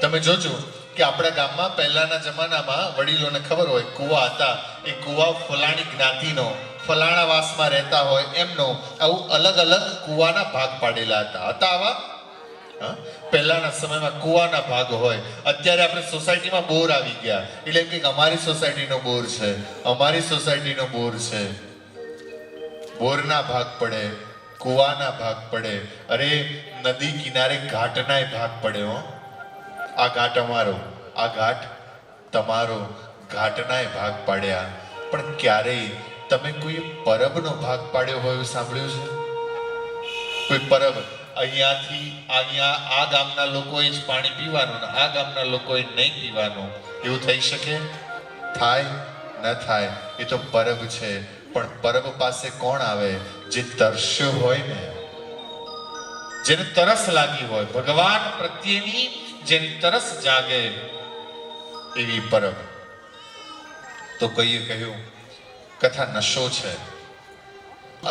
તમે જોજો કે આપણા ગામમાં પહેલાના જમાનામાં વડીલોને ખબર હોય, કુવા હતા. એ કુવા ફલાણી જ્ઞાતિનો, ફલાણા વાસમાં રહેતા હોય એમનો આવું અલગ અલગ કુવાના ભાગ પાડેલા હતા. હતા આવા? પહેલાના સમયમાં કુવાના ભાગ હોય. અત્યારે આપણે સોસાયટીમાં બોર આવી ગયા. એટલે કે અમારી સોસાયટીનો બોર છે. અમારી સોસાયટીનો બોર છે. બોરના ભાગ પડે, કુવાના ભાગ પડે. અરે, નદી કિનારે ઘાટનાય ભાગ પડે, હો. આ ઘાટ અમારો. આ ઘાટ તમારો ઘાટનાય ભાગ પાડ્યા. પણ ક્યારેય તમે કોઈ પરબનો ભાગ પાડ્યો હોય એવું સાંભળ્યું છે? કોઈ પરબ? અહીંયાથી અહીંયા આ ગામના લોકોએ જ પાણી પીવાનું આ ગામના લોકોએ નહીં પીવાનું. એવું થઈ શકે? થાય? ન થાય? એ તો પરબ છે. પણ પરબ પાસે કોણ આવે? જે તરસ્યો હોય ને? જેને તરસ લાગી હોય. ભગવાન પ્રત્યેની જેની તરસ જાગે એવી પરબ. તો કઈએ કહ્યું કથા નશો છે.